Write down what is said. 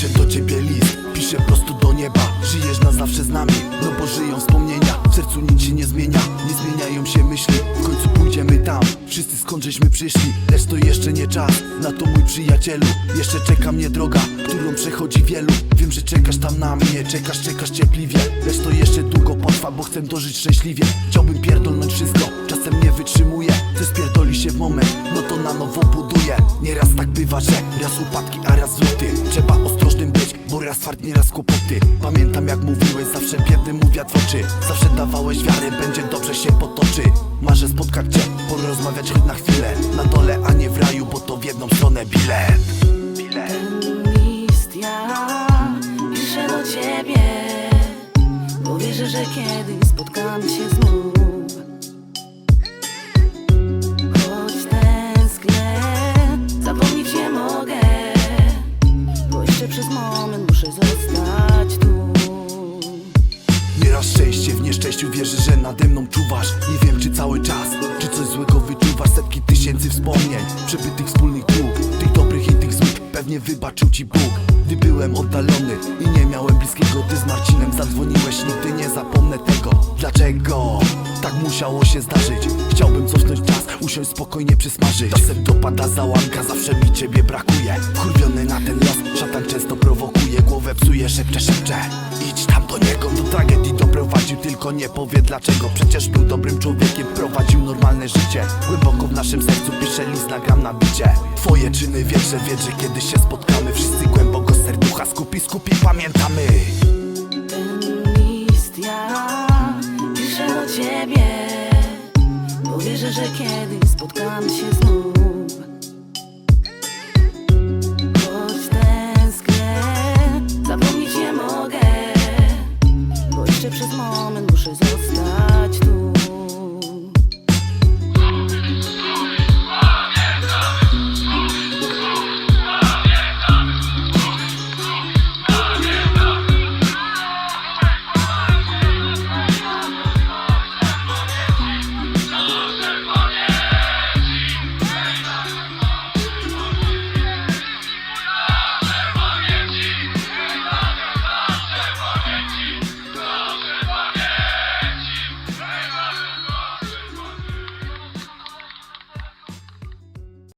Piszę do ciebie list, piszę prosto do nieba. Żyjesz na zawsze z nami, no bo żyją wspomnienia. W sercu nic się nie zmienia, nie zmieniają się myśli. W końcu pójdziemy tam, wszyscy skąd żeśmy przyszli. Lecz to jeszcze nie czas, na to mój przyjacielu. Jeszcze czeka mnie droga, którą przechodzi wielu. Wiem, że czekasz tam na mnie, czekasz, czekasz cierpliwie. Lecz to jeszcze długo potrwa, bo chcę dożyć szczęśliwie. Chciałbym pierdolnąć wszystko, czasem nie wytrzymuję. Ty spierdoli się w moment, no to na nowo buduję. Nieraz tak bywa, że raz upadki, być, bo raz fart, nieraz kłopoty Pamiętam jak mówiłeś, zawsze biedny mu wiatr w oczy Zawsze dawałeś wiary, będzie dobrze się potoczy. Marzę spotkać cię, porozmawiać choć na chwilę. Na dole, a nie w raju, bo to w jedną stronę bilet. Bilet list ja piszę do ciebie. Bo wierzę, że kiedyś spotkamy się znów Szczęście w nieszczęściu wierzę, że nade mną czuwasz. Nie wiem czy cały czas, czy coś złego wyczuwasz Setki tysięcy wspomnień, przebytych wspólnych dróg. Tych dobrych i tych złych, pewnie wybaczył ci Bóg. Gdy byłem oddalony i nie miałem bliskiego Ty z Marcinem zadzwoniłeś, nigdy nie zapomnę tego. Dlaczego? Tak musiało się zdarzyć? Chciałbym cofnąć czas, usiąść spokojnie przysmażyć. Czasem dopada załamka, zawsze mi ciebie brakuje. Kurwiony na ten los, szatan często prowokuje. Głowę psuje, szepcze, szepcze. Idź tam Tylko nie powie dlaczego. Przecież był dobrym człowiekiem, prowadził normalne życie. Głęboko w naszym sercu pisze list, nagram na bicie. Twoje czyny wiedz, że kiedyś się spotkamy Wszyscy głęboko serducha, skupi, skupi, pamiętamy. Ten list ja piszę do ciebie. Bo wierzę, że kiedyś spotkamy się znów